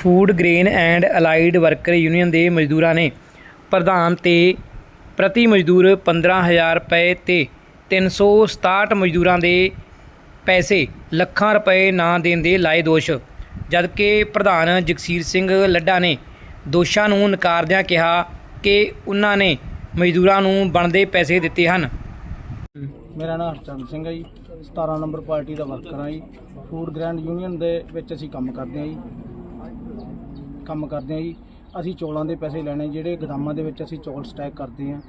Food grain and allied worker union ਦੇ ਮਜ਼ਦੂਰਾਂ ਨੇ ਪ੍ਰਧਾਨ ਤੇ ਪ੍ਰਤੀ ਮਜ਼ਦੂਰ 15000 ਰੁਪਏ ਤੇ 367 ਮਜ਼ਦੂਰਾਂ ਦੇ ਪੈਸੇ ਲੱਖਾਂ ਰੁਪਏ ਨਾ ਦੇਣ ਦੇ ਲਾਏ ਦੋਸ਼। ਜਦਕਿ ਪ੍ਰਧਾਨ ਜਗਸੀਰ ਸਿੰਘ ਲੱਡਾ ਨੇ ਦੋਸ਼ਾਂ ਨੂੰ ਨਕਾਰਦਿਆਂ ਕਿਹਾ ਕਿ ਉਹਨਾਂ ਨੇ ਮਜ਼ਦੂਰਾਂ ਨੂੰ ਬਣਦੇ ਪੈਸੇ ਦਿੱਤੇ ਹਨ। ਮੇਰਾ ਨਾਮ ਹਰਚੰਦ ਸਿੰਘ ਹੈ ਜੀ। 17 ਨੰਬਰ ਪਾਰਟੀ ਦਾ ਵਰਕਰ ਹਾਂ ਜੀ। ਫੂਡ ਗ੍ਰੈਂਡ ਯੂਨੀਅਨ ਦੇ ਵਿੱਚ ਅਸੀਂ ਕੰਮ ਕਰਦੇ ਹਾਂ ਜੀ। ਕੰਮ ਕਰਦੇ ਹਾਂ ਜੀ। ਅਸੀਂ ਚੌਲਾਂ ਦੇ ਪੈਸੇ ਲੈਣੇ, ਜਿਹੜੇ ਗਦਾਮਾਂ ਦੇ ਵਿੱਚ ਅਸੀਂ ਚੌਲ ਸਟੈਕ ਕਰਦੇ ਹਾਂ।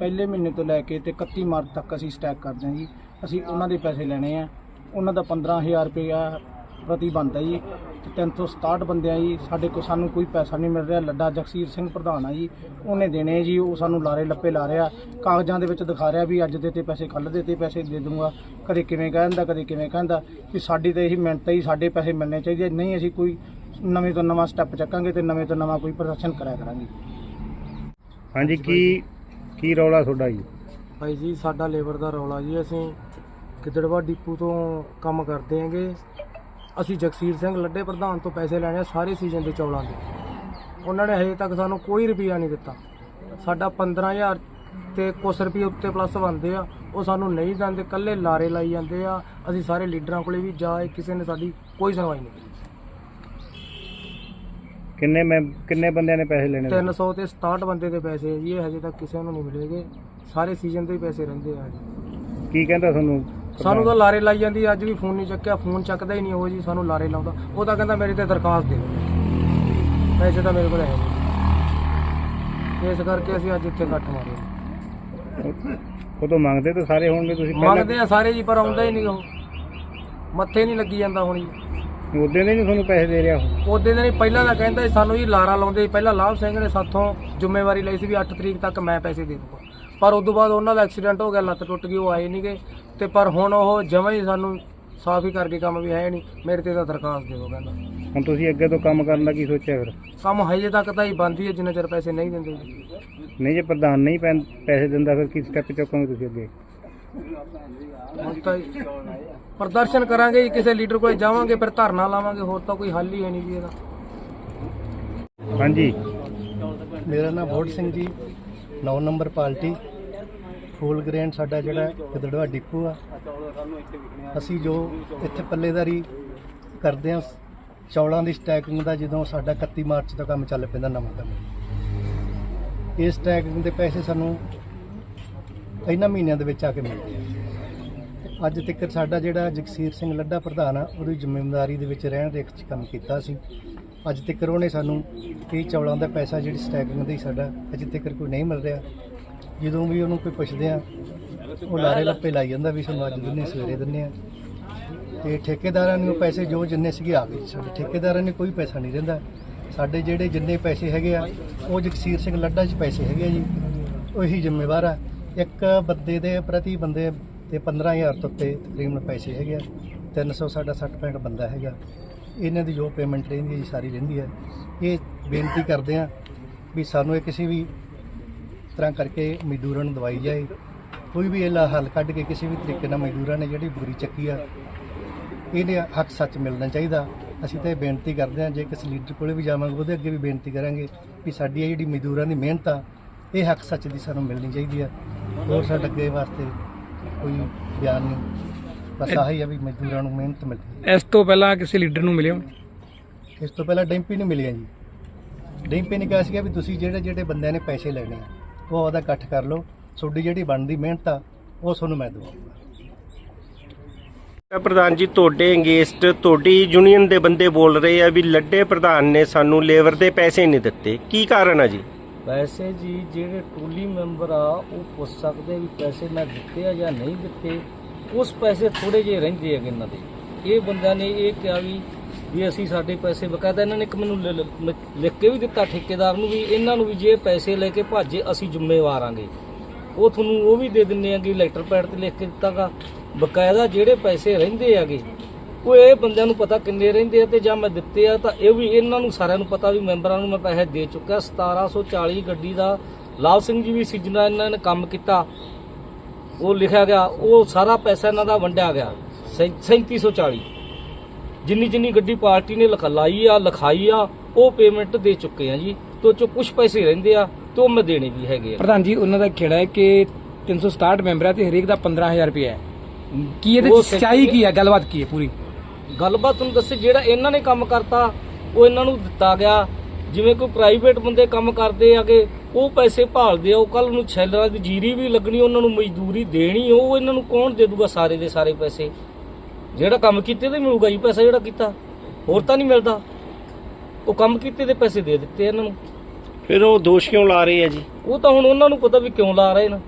ਪਹਿਲੇ ਮਹੀਨੇ ਤੋਂ ਲੈ ਕੇ ਤੇ 31 ਮਾਰਚ ਤੱਕ ਅਸੀਂ ਸਟੈਕ ਕਰਦੇ ਹਾਂ ਜੀ। ਅਸੀਂ ਉਹਨਾਂ ਦੇ ਪੈਸੇ ਲੈਣੇ ਆ। ਉਹਨਾਂ ਦਾ 15000 ਰੁਪਇਆ ਪ੍ਰਤੀ ਬਣਦਾ ਜੀ। ਤੇ 367 ਬੰਦੇ ਆ ਜੀ, ਸਾਡੇ ਕੋਲ ਸਾਨੂੰ ਕੋਈ ਪੈਸਾ ਨਹੀਂ ਮਿਲ ਰਿਹਾ। ਲੱਡਾ ਜਗਸੀਰ ਸਿੰਘ ਪ੍ਰਧਾਨ ਆ ਜੀ। ਉਹਨੇ ਦੇਣੇ ਜੀ, ਉਹ ਸਾਨੂੰ ਲਾਰੇ ਲੱਪੇ ਲਾ ਰਿਹਾ। ਕਾਗਜ਼ਾਂ ਦੇ ਵਿੱਚ ਦਿਖਾ ਰਿਹਾ ਵੀ ਅੱਜ ਦੇ ਤੇ ਪੈਸੇ ਕੱਲ੍ਹ ਦੇ ਤੇ ਪੈਸੇ ਦੇ ਦੂੰਗਾ ਕਦੇ ਕਿਵੇਂ ਕਹਿੰਦਾ ਕਦੇ ਕਿਵੇਂ ਕਹਿੰਦਾ। ਵੀ ਸਾਡੀ ਤਾਂ ਇਹੀ ਮਿਹਨਤ ਹੈ ਜੀ, ਸਾਡੇ ਪੈਸੇ ਮਿਲਣੇ ਚਾਹੀਦੇ ਨਹੀਂ, ਅਸੀਂ ਕੋਈ ਨਵੇਂ ਤੋਂ ਨਵਾਂ ਸਟੈਪ ਚੱਕਾਂਗੇ ਤੇ ਨਵੇਂ ਤੋਂ ਨਵਾਂ ਕੋਈ ਪ੍ਰਦਰਸ਼ਨ ਕਰਿਆ ਕਰਾਂਗੇ। ਹਾਂਜੀ ਕੀ ਕੀ ਰੌਲਾ ਤੁਹਾਡਾ ਜੀ? ਭਾਈ ਜੀ ਸਾਡਾ ਲੇਬਰ ਦਾ ਰੌਲਾ ਜੀ ਅਸੀਂ ਗਿੱਦੜਵਾ ਡਿਪੂ ਤੋਂ ਕੰਮ ਕਰਦੇ ਆਂਗੇ ਅਸੀਂ ਜਗਸੀਰ ਸਿੰਘ ਲੱਡੇ ਪ੍ਰਧਾਨ ਤੋਂ ਪੈਸੇ ਲੈਣੇ ਆ ਸਾਰੇ ਸੀਜ਼ਨ ਦੇ ਚੌਲਾਂ ਦੇ। ਉਹਨਾਂ ਨੇ ਹਜੇ ਤੱਕ ਸਾਨੂੰ ਕੋਈ ਰੁਪਿਆ ਨਹੀਂ ਦਿੱਤਾ। ਸਾਡਾ 15000 ਤੇ ਕੁਛ ਰੁਪਏ ਉੱਤੇ ਪਲੱਸ ਬਣਦੇ ਆ ਉਹ ਸਾਨੂੰ ਨਹੀਂ ਦਿੰਦੇ ਕੱਲੇ ਲਾਰੇ ਲਾਈ ਜਾਂਦੇ ਆ। ਅਸੀਂ ਸਾਰੇ ਲੀਡਰਾਂ ਕੋਲੇ ਵੀ ਜਾਏ ਕਿਸੇ ਨੇ ਸਾਡੀ ਕੋਈ ਸੁਣਵਾਈ ਨਹੀਂ ਕੀਤੀ। ਕਿੰਨੇ ਮੈਂ ਕਿੰਨੇ ਬੰਦਿਆਂ ਨੇ ਪੈਸੇ ਲੈਣੇ 300 ਤੇ 67 ਬੰਦੇ ਦੇ ਪੈਸੇ ਜੀ ਇਹ ਹਜੇ ਤੱਕ ਕਿਸੇ ਨੂੰ ਨਹੀਂ ਮਿਲੇਗੇ। ਸਾਰੇ ਸੀਜ਼ਨ ਦੇ ਹੀ ਪੈਸੇ ਰਹਿੰਦੇ ਆ ਜੀ। ਕੀ ਕਹਿੰਦਾ ਤੁਹਾਨੂੰ? ਸਾਨੂੰ ਤਾਂ ਲਾਰੇ ਲਾਈ ਜਾਂਦੀ ਅੱਜ ਵੀ ਫੋਨ ਨਹੀਂ ਚੱਕਿਆ ਫੋਨ ਚੱਕਦਾ ਹੀ ਨਹੀਂ ਉਹ ਜੀ ਸਾਨੂੰ ਲਾਰੇ ਲਾਉਂਦਾ। ਉਹ ਤਾਂ ਕਹਿੰਦਾ ਮੇਰੀ ਤੇ ਦਰਖਾਸਤ ਦੇ ਦਿਓ। ਪੈਸੇ ਤਾਂ ਮੇਰੇ ਕੋਲ ਹੈ ਨਹੀਂ। ਇਸ ਕਰਕੇ ਅਸੀਂ ਅੱਜ ਇੱਥੇ ਇਕੱਠ ਮਾਰੇ ਉਹ ਤੋਂ ਮੰਗਦੇ ਤਾਂ ਸਾਰੇ ਹੋਣਗੇ ਤੁਸੀਂ ਪਹਿਲਾਂ ਮੰਗਦੇ ਆ ਸਾਰੇ ਜੀ ਪਰ ਆਉਂਦਾ ਹੀ ਨਹੀਂ ਉਹ। ਮੱਥੇ ਨਹੀਂ ਲੱਗੀ ਜਾਂਦਾ ਹੁਣ ਜੀ। ਉਹਦੇ ਦੇ ਨਹੀਂ ਤੁਹਾਨੂੰ ਪੈਸੇ ਦੇ ਰਿਹਾ ਉਹ? ਉਹਦੇ ਦਿਨ ਹੀ ਪਹਿਲਾਂ ਤਾਂ ਕਹਿੰਦਾ ਸੀ ਸਾਨੂੰ ਜੀ ਲਾਰਾ ਲਾਉਂਦੇ ਸੀ। ਪਹਿਲਾਂ ਲਾਭ ਸਿੰਘ ਨੇ ਸਾਥੋਂ ਜ਼ਿੰਮੇਵਾਰੀ ਲਈ ਸੀ ਵੀ 8 ਤਰੀਕ ਤੱਕ ਮੈਂ ਪੈਸੇ ਦੇ ਦੂੰਗਾ। ਪਰ ਉਸ ਤੋਂ ਬਾਅਦ ਉਹਨਾਂ ਦਾ ਐਕਸੀਡੈਂਟ ਹੋ ਗਿਆ ਲੱਤ ਟੁੱਟ ਗਈ ਉਹ ਆਏ ਨਹੀਂਗੇ ਤੇ ਪਰ ਹੁਣ ਉਹ ਜਮਾਂ ਹੀ ਸਾਨੂੰ ਸਾਫ਼ ਹੀ ਕਰਕੇ ਕੰਮ ਵੀ ਹੈ ਨਹੀਂ ਮੇਰੇ ਤੇ ਤਾਂ ਦਰਖਾਸਤ ਦਿਓ ਕਹਿੰਦਾ। ਹੁਣ ਤੁਸੀਂ ਅੱਗੇ ਤੋਂ ਕੰਮ ਕਰਨ ਦਾ ਕੀ ਸੋਚਿਆ ਫਿਰ? ਕੰਮ ਹਜੇ ਤੱਕ ਤਾਂ ਹੀ ਬੰਦ ਹੀ ਹੈ ਜਿੰਨਾ ਚਿਰ ਪੈਸੇ ਨਹੀਂ ਦਿੰਦੇ। ਜੀ। ਨਹੀਂ ਜੇ ਪ੍ਰਧਾਨ ਨਹੀਂ ਪੈਨ- ਪੈਸੇ ਦਿੰਦਾ ਫਿਰ ਕੀ ਸਟੈਪ ਚੁੱਕੋਗੇ ਤੁਸੀਂ ਅੱਗੇ? ਹੁਣ ਤਾਂ ਜੀ ਪ੍ਰਦਰਸ਼ਨ ਕਰਾਂਗੇ ਜੀ ਕਿਸੇ ਲੀਡਰ ਕੋਲ ਜਾਵਾਂਗੇ ਫਿਰ ਧਰਨਾ ਲਾਵਾਂਗੇ ਹੋਰ ਤਾਂ ਕੋਈ ਹੱਲ ਹੀ ਹੈ ਨਹੀਂ ਜੀ ਇਹਦਾ। ਹਾਂਜੀ। ਮੇਰਾ ਨਾਮ ਬੋੜ ਸਿੰਘ ਜੀ 9 ਨੰਬਰ ਪਾਰਟੀ ਫੂਲ ਗ੍ਰੇਨ ਸਾਡਾ ਜਿਹੜਾ ਗਿੱਦੜਵਾ ਡਿਪੂ ਆ। ਅਸੀਂ ਜੋ ਇੱਥੇ ਪੱਲੇਦਾਰੀ ਕਰਦੇ ਆ ਚੌਲਾਂ ਦੀ ਸਟੈਕਿੰਗ ਦਾ ਜਦੋਂ ਸਾਡਾ 31 ਮਾਰਚ ਤੋਂ ਕੰਮ ਚੱਲ ਪੈਂਦਾ ਨਵਾਂ ਕੰਮ। ਇਸ ਸਟੈਕਿੰਗ ਦੇ ਪੈਸੇ ਸਾਨੂੰ ਇਹਨਾਂ ਮਹੀਨਿਆਂ ਦੇ ਵਿੱਚ ਆ ਕੇ ਮਿਲਦੇ ਆ। ਅੱਜ ਤੱਕ ਸਾਡਾ ਜਿਹੜਾ ਜਗਸੀਰ ਸਿੰਘ ਲੱਡਾ ਪ੍ਰਧਾਨ ਆ, ਉਹਦੀ ਜ਼ਿੰਮੇਵਾਰੀ ਦੇ ਵਿੱਚ ਰਹਿਣ ਰੇਖ 'ਚ ਕੰਮ ਕੀਤਾ ਸੀ। ਅੱਜ ਤੱਕ ਉਹਨੇ ਸਾਨੂੰ ਇਹ ਚੌਲਾਂ ਦਾ ਪੈਸਾ ਜਿਹੜੀ ਸਟੈਕਿੰਗ ਦਾ ਹੀ ਸਾਡਾ ਅਜੇ ਤੱਕ ਕੋਈ ਨਹੀਂ ਮਿਲ ਰਿਹਾ। ਜਦੋਂ ਵੀ ਉਹਨੂੰ ਕੋਈ ਪੁੱਛਦੇ ਆ, ਉਹ ਲਾਰੇ ਲੱਪੇ ਲਾਈ ਜਾਂਦਾ ਵੀ ਸਾਨੂੰ ਅੱਜ ਦਿਨੇ ਸਵੇਰੇ ਦਿੰਨੇ ਆ। ਤੇ ਠੇਕੇਦਾਰਾਂ ਨੂੰ ਪੈਸੇ ਜੋ ਜਿੰਨੇ ਸੀਗੇ ਆ ਗਏ। ਸਾਡੇ ਠੇਕੇਦਾਰਾਂ ਨੇ ਕੋਈ ਪੈਸਾ ਨਹੀਂ ਦਿੰਦਾ। ਸਾਡੇ ਜਿਹੜੇ ਜਿੰਨੇ ਪੈਸੇ ਹੈਗੇ ਆ, ਉਹ ਜਗਸੀਰ ਸਿੰਘ ਲੱਡਾ 'ਚ ਪੈਸੇ ਹੈਗੇ ਆ ਜੀ। ਉਹੀ ਜ਼ਿੰਮੇਵਾਰ ਆ। ਇੱਕ ਬੰਦੇ ਦੇ ਪ੍ਰਤੀ ਬੰਦੇ ਤੇ 15000 ਤੋਂ ਉੱਤੇ ਤਕਰੀਬਨ ਪੈਸੇ ਹੈਗੇ ਆ 300 ਸਾਡਾ 60 ਪੈਂਟ ਬੰਦਾ ਹੈਗਾ। ਇਹਨਾਂ ਦੀ ਜੋ ਪੇਮੈਂਟ ਰਹਿੰਦੀ ਹੈ ਸਾਰੀ ਰਹਿੰਦੀ ਹੈ। ਇਹ ਬੇਨਤੀ ਕਰਦੇ ਆ ਵੀ ਸਾਨੂੰ ਇਹ ਕਿਸੇ ਵੀ ਤਰ੍ਹਾਂ ਕਰਕੇ ਮਜ਼ਦੂਰਾਂ ਨੂੰ ਦਵਾਈ ਜਾਏ। ਕੋਈ ਵੀ ਇਹਦਾ ਹੱਲ ਕੱਢ ਕੇ ਕਿਸੇ ਵੀ ਤਰੀਕੇ ਨਾਲ ਮਜ਼ਦੂਰਾਂ ਨੇ ਜਿਹੜੀ ਬੁਰੀ ਚੱਕੀ ਆ, ਇਹਦੇ ਹੱਕ ਸੱਚ ਮਿਲਣਾ ਚਾਹੀਦਾ। ਅਸੀਂ ਤਾਂ ਇਹ ਬੇਨਤੀ ਕਰਦੇ ਹਾਂ, ਜੇ ਕਿਸੇ ਲੀਡਰ ਕੋਲੇ ਵੀ ਜਾਵਾਂਗੇ, ਉਹਦੇ ਅੱਗੇ ਵੀ ਬੇਨਤੀ ਕਰਾਂਗੇ ਵੀ ਸਾਡੀ ਇਹ ਜਿਹੜੀ ਮਜ਼ਦੂਰਾਂ ਦੀ ਮਿਹਨਤ ਆ, ਇਹ ਹੱਕ ਸੱਚ ਦੀ ਸਾਨੂੰ ਮਿਲਣੀ ਚਾਹੀਦੀ ਆ। ਹੋਰ ਸਾਡੇ ਅੱਗੇ ਵਾਸਤੇ ਕੋਈ ਬਿਆਨ ਨਹੀਂ। ਬਸ ਆਹੀ ਆ ਵੀ ਮਜ਼ਦੂਰਾਂ ਨੂੰ ਮਿਹਨਤ ਮਿਲਦੀ ਇਸ ਤੋਂ ਪਹਿਲਾਂ ਕਿਸੇ ਲੀਡਰ ਨੂੰ ਮਿਲੇ ਹੋ? ਇਸ ਤੋਂ ਪਹਿਲਾਂ ਡੈਂਪੀ ਨੂੰ ਮਿਲਿਆ ਜੀ। ਡੈਂਪੀ ਨੇ ਕਿਹਾ ਸੀਗਾ ਵੀ ਤੁਸੀਂ ਜਿਹੜੇ ਜਿਹੜੇ ਬੰਦਿਆਂ ਨੇ ਪੈਸੇ ਲੈਣੇ ਆ ਉਹ ਉਹਦਾ ਇਕੱਠ ਕਰ ਲਓ। ਤੁਹਾਡੀ ਜਿਹੜੀ ਬਣਦੀ ਮਿਹਨਤ ਆ ਉਹ ਤੁਹਾਨੂੰ ਮੈਂ ਦਵਾਂਗਾ ਪ੍ਰਧਾਨ ਜੀ ਤੁਹਾਡੇ ਅੰਗੇਸਟ ਤੁਹਾਡੀ ਯੂਨੀਅਨ ਦੇ ਬੰਦੇ ਬੋਲ ਰਹੇ ਆ ਵੀ ਲੱਡੇ ਪ੍ਰਧਾਨ ਨੇ ਸਾਨੂੰ ਲੇਬਰ ਦੇ ਪੈਸੇ ਨਹੀਂ ਦਿੱਤੇ। ਕੀ ਕਾਰਨ ਆ ਜੀ? ਵੈਸੇ ਜੀ, ਜਿਹੜੇ ਟੋਲੀ ਮੈਂਬਰ ਆ, ਉਹ ਪੁੱਛ ਸਕਦੇ ਵੀ ਪੈਸੇ ਮੈਂ ਦਿੱਤੇ ਆ ਜਾਂ ਨਹੀਂ ਦਿੱਤੇ। ਉਸ ਪੈਸੇ ਥੋੜੇ ਜਿਹੇ ਰਹਿੰਦੇ ਆ ਇਹਨਾਂ ਦੇ। ਇਹ ਬੰਦਿਆਂ ਨੇ ਇਹ ਕਿਹਾ ਵੀ ਵੀ ਅਸੀਂ ਸਾਡੇ ਪੈਸੇ ਬਕਾਇਦਾ ਇਹਨਾਂ ਨੇ ਇੱਕ ਮੈਨੂੰ ਲ- ਲਿਖ ਕੇ ਵੀ ਦਿੱਤਾ ਠੇਕੇਦਾਰ ਨੂੰ ਵੀ, ਇਹਨਾਂ ਨੂੰ ਵੀ ਜੇ ਪੈਸੇ ਲੈ ਕੇ ਭਾਜੇ, ਅਸੀਂ ਜ਼ਿੰਮੇਵਾਰ ਆਂਗੇ। ਉਹ ਤੁਹਾਨੂੰ ਉਹ ਵੀ ਦੇ ਦਿੰਨੇ ਆਂਗੇ ਲੈਟਰ ਪੈਡ ਤੇ ਲਿਖ ਕੇ ਦਿੱਤਾਗਾ। ਬਕਾਇਦਾ ਜਿਹੜੇ ਪੈਸੇ ਰਹਿੰਦੇ ਆਗੇ ਉਹ ਇਹ ਬੰਦਿਆਂ ਨੂੰ ਪਤਾ ਕਿੰਨੇ ਰਹਿੰਦੇ ਆ ਤੇ ਜਾਂ ਮੈਂ ਦਿੱਤੇ ਆ ਤਾਂ ਇਹ ਵੀ ਇਹਨਾਂ ਨੂੰ ਸਾਰਿਆਂ ਨੂੰ ਪਤਾ ਵੀ ਮੈਂਬਰਾਂ ਨੂੰ ਮੈਂ ਪੈਸੇ ਦੇ ਚੁੱਕਿਆ। 1740 ਗੱਡੀ ਦਾ ਲਾਭ ਸਿੰਘ ਜੀ ਵੀ ਸੀ ਜਿਨ੍ਹਾਂ ਇਹਨਾਂ ਨੇ ਕੰਮ ਕੀਤਾ। ਉਹ ਲਿਖਿਆ ਗਿਆ ਉਹ ਸਾਰਾ ਪੈਸਾ ਇਹਨਾਂ ਦਾ ਵੰਡਿਆ ਗਿਆ ਸੈਂ- 3740 ਜਿੰਨੀ ਜਿੰਨੀ ਗੱਡੀ ਪਾਰਟੀ ਨੇ ਲਿਖ- ਲਾਈ ਆ ਲਿਖਾਈ ਆ ਉਹ ਪੇਮੈਂਟ ਦੇ ਚੁੱਕੇ ਆ ਜੀ। ਤੋਂ ਚੋ ਕੁਝ ਪੈਸੇ ਰਹਿੰਦੇ ਆ ਤੇ ਮੈਂ ਦੇਣੇ ਵੀ ਹੈਗੇ ਆ। ਪ੍ਰਧਾਨ ਜੀ ਉਹਨਾਂ ਦਾ ਖੇੜਾ ਹੈ ਕਿ 367 ਮੈਂਬਰ ਤੇ ਹਰੇਕ ਦਾ 15000 ਰੁਪਏ ਹੈ? ਕੀ ਇਹਦੇ ਉਹ ਚ ਸੱਚਾਈ ਕੀ ਹੈ ਗੱਲਬਾਤ ਕੀ ਹੈ ਪੂਰੀ? ਗੱਲਬਾਤ ਤੁਹਾਨੂੰ ਦੱਸੇ ਜਿਹੜਾ ਇਹਨਾਂ ਨੇ ਕੰਮ ਕਰਤਾ ਉਹ ਇਹਨਾਂ ਨੂੰ ਦਿੱਤਾ ਗਿਆ। ਜਿਵੇਂ ਕੋਈ ਪ੍ਰਾਈਵੇਟ ਬੰਦੇ ਕੰਮ ਕਰਦੇ ਆਗੇ ਉਹ ਪੈਸੇ ਭਾਲਦੇ ਆ ਉਹ ਕੱਲ ਨੂੰ ਛੈਲਰਾਂ ਦੀ ਜੀਰੀ ਵੀ ਲੱਗਣੀ ਉਹਨਾਂ ਨੂੰ ਮਜ਼ਦੂਰੀ ਦੇਣੀ ਉਹ ਇਹਨਾਂ ਨੂੰ ਕੌਣ ਦੇ ਦੂਗਾ ਸਾਰੇ ਦੇ ਸਾਰੇ ਪੈਸੇ? ਜਿਹੜਾ ਕੰਮ ਕੀਤੇ ਤੇ ਮਿਲੂਗਾ ਜੀ ਪੈਸਾ ਜਿਹੜਾ ਕੀਤਾ। ਹੋਰ ਤਾਂ ਨਹੀਂ ਮਿਲਦਾ। ਉਹ ਕੰਮ ਕੀਤੇ ਦੇ ਪੈਸੇ ਦੇ ਦਿੱਤੇ ਇਹਨਾਂ ਨੂੰ। ਫਿਰ ਉਹ ਦੋਸ਼ ਕਿਉਂ ਲਾ ਰਹੇ ਆ ਜੀ? ਉਹ ਤਾਂ ਹੁਣ ਉਹਨਾਂ ਨੂੰ ਪਤਾ ਵੀ ਕਿਉਂ ਲਾ ਰਹੇ ਨੇ।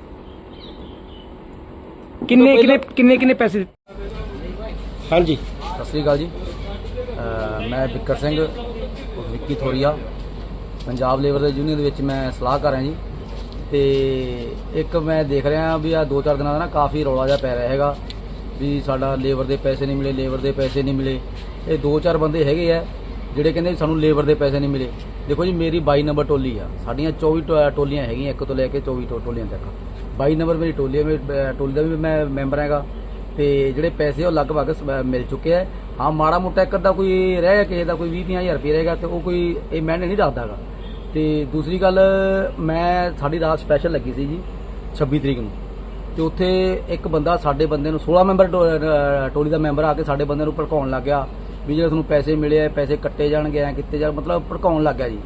ਕਿੰਨੇ ਕਿੰਨੇ ਕਿੰਨੇ ਕਿੰਨੇ ਪੈਸੇ ਹਾਂਜੀ। ਸ੍ਰੀ ਅਕਾਲ ਜੀ। ਮੈਂ ਬਿੱਕਰ ਸਿੰਘ ਵਿੱਕੀ ਥੋਰੀਆ। ਪੰਜਾਬ ਲੇਬਰ ਦੇ ਯੂਨੀਅਨ ਦੇ ਵਿੱਚ ਮੈਂ ਸਲਾਹਕਾਰ ਹਾਂ ਜੀ। ਤੇ ਇੱਕ ਮੈਂ ਦੇਖ ਰਿਹਾ ਵੀ ਆ ਦੋ ਚਾਰ ਦਿਨਾਂ ਦਾ ਨਾ ਕਾਫੀ ਰੌਲਾ ਜਿਹਾ ਪੈ ਰਿਹਾ ਹੈਗਾ। ਵੀ ਸਾਡਾ ਲੇਬਰ ਦੇ ਪੈਸੇ ਨਹੀਂ ਮਿਲੇ ਲੇਬਰ ਦੇ ਪੈਸੇ ਨਹੀਂ ਮਿਲੇ। ਇਹ ਦੋ ਚਾਰ ਬੰਦੇ ਹੈਗੇ ਆ, ਜਿਹੜੇ ਕਹਿੰਦੇ ਵੀ ਸਾਨੂੰ ਲੇਬਰ ਦੇ ਪੈਸੇ ਨਹੀਂ ਮਿਲੇ। ਦੇਖੋ ਜੀ, ਮੇਰੀ 22 ਨੰਬਰ ਟੋਲੀ ਆ। ਸਾਡੀਆਂ 24 ਟੋ- ਟੋਲੀਆਂ ਹੈਗੀਆਂ, ਇੱਕ ਤੋਂ ਲੈ ਕੇ 24 ਟੋ- ਟੋਲੀਆਂ ਤੱਕ। 22 ਨੰਬਰ ਮੇਰੀ ਟੋਲੀ ਹੈ ਮੇਰੀ ਟੋਲੀ ਦਾ ਵੀ ਮੈਂ ਮੈਂਬਰ ਹੈਗਾ। ਤੇ ਜਿਹੜੇ ਪੈਸੇ ਉਹ ਲਗਭਗ ਸ- ਮਿਲ ਚੁੱਕੇ ਆ। ਹਾਂ, ਮਾੜਾ ਮੋਟਾ ਇੱਕ ਅੱਧਾ ਕੋਈ ਰਹਿ ਗਿਆ, ਕਿਸੇ ਦਾ ਕੋਈ 20 ਹਜ਼ਾਰ ਰੁਪਏ ਰਹਿ ਗਿਆ ਤੇ ਉਹ ਕੋਈ ਇਹ ਮੈਨੇ ਨਹੀਂ ਰੱਖਦਾਗਾ ਤੇ ਦੂਸਰੀ ਗੱਲ, ਮੈਂ, ਸਾਡੀ ਰਾਤ ਸਪੈਸ਼ਲ ਲੱਗੀ ਸੀ ਜੀ 26 ਤਰੀਕ ਨੂੰ। ਤੇ ਉੱਥੇ ਇੱਕ ਬੰਦਾ ਸਾਡੇ ਬੰਦੇ ਨੂੰ 16 ਮੈਂਬਰ ਟੋ- ਟੋਲੀ ਦਾ ਮੈਂਬਰ ਆ ਕੇ ਸਾਡੇ ਬੰਦੇ ਨੂੰ ਭੜਕਾਉਣ ਲੱਗ ਗਿਆ ਵੀ ਜੇ ਤੁਹਾਨੂੰ ਪੈਸੇ ਮਿਲੇ ਆ, ਪੈਸੇ ਕੱਟੇ ਜਾਣਗੇ, ਐ ਕਿਤੇ ਜਾਣ, ਮਤਲਬ ਭੜਕਾਉਣ ਲੱਗ ਗਿਆ ਜੀ।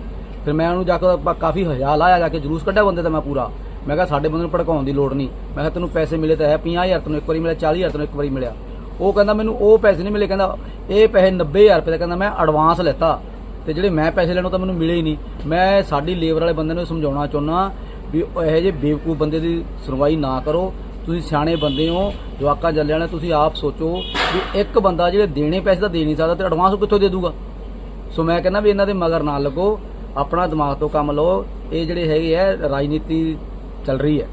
ਫਿਰ ਮੈਂ ਉਹਨੂੰ ਜਾ ਕੇ ਆਪਾਂ ਕਾਫੀ ਹਜਾ ਲਾਇਆ, ਜਾ ਕੇ ਜਲੂਸ ਕੱਢਿਆ ਬੰਦੇ ਦਾ ਮੈਂ ਪੂਰਾ। ਮੈਂ ਕਿਹਾ ਸਾਡੇ ਬੰਦੇ ਨੂੰ ਭੜਕਾਉਣ ਦੀ ਲੋੜ ਨਹੀਂ। ਮੈਂ ਕਿਹਾ ਤੈਨੂੰ ਪੈਸੇ ਮਿਲੇ ਤਾਂ ਹੈ 50000 ਤੈਨੂੰ ਇੱਕ ਵਾਰੀ ਮਿਲਿਆ 40000 ਤੈਨੂੰ ਇੱਕ ਵਾਰੀ ਮਿਲਿਆ। ਉਹ ਕਹਿੰਦਾ ਮੈਨੂੰ ਉਹ ਪੈਸੇ ਨਹੀਂ ਮਿਲੇ, ਕਹਿੰਦਾ ਇਹ ਪੈਸੇ 90000 ਰੁਪਏ ਦਾ, ਕਹਿੰਦਾ ਮੈਂ ਐਡਵਾਂਸ ਲੈਤਾ। ਤੇ ਜਿਹੜੇ ਮੈਂ ਪੈਸੇ ਲੈਣੋਂ ਤਾਂ ਮੈਨੂੰ ਮਿਲੇ ਹੀ ਨਹੀਂ। ਮੈਂ ਸਾਡੀ ਲੇਬਰ ਵਾਲੇ ਬੰਦੇ ਨੂੰ ਸਮਝਾਉਣਾ ਚਾਹੁੰਦਾ ਵੀ ਇਹੋ ਜਿਹੇ ਬੇਵਕੂਫ ਬੰਦੇ ਦੀ ਸੁਣਵਾਈ ਨਾ ਕਰੋ। ਤੁਸੀਂ ਸਿਆਣੇ ਬੰਦੇ ਹੋ, ਜਵਾਕਾਂ ਜੱਲਿਆਂ ਨੇ ਤੁਸੀਂ ਆਪ ਸੋਚੋ ਵੀ ਇੱਕ ਬੰਦਾ ਜਿਹੜੇ ਦੇਣੇ ਪੈਸੇ ਤਾਂ ਦੇ ਨਹੀਂ ਸਕਦਾ, ਤੇ ਐਡਵਾਂਸ ਉਹ ਕਿੱਥੋਂ ਦੇ ਦੂਗਾ? ਸੋ ਮੈਂ ਕਹਿੰਦਾ ਵੀ ਇਹਨਾਂ ਦੇ ਮਗਰ ਨਾ ਲੱਗੋ, ਆਪਣਾ ਦਿਮਾਗ ਤੋਂ ਕੰਮ ਲਓ। ਇਹ ਜਿਹੜੇ ਹੈਗੇ ਆ, ਰਾਜਨੀਤੀ ਚੱਲ ਰਹੀ ਹੈ।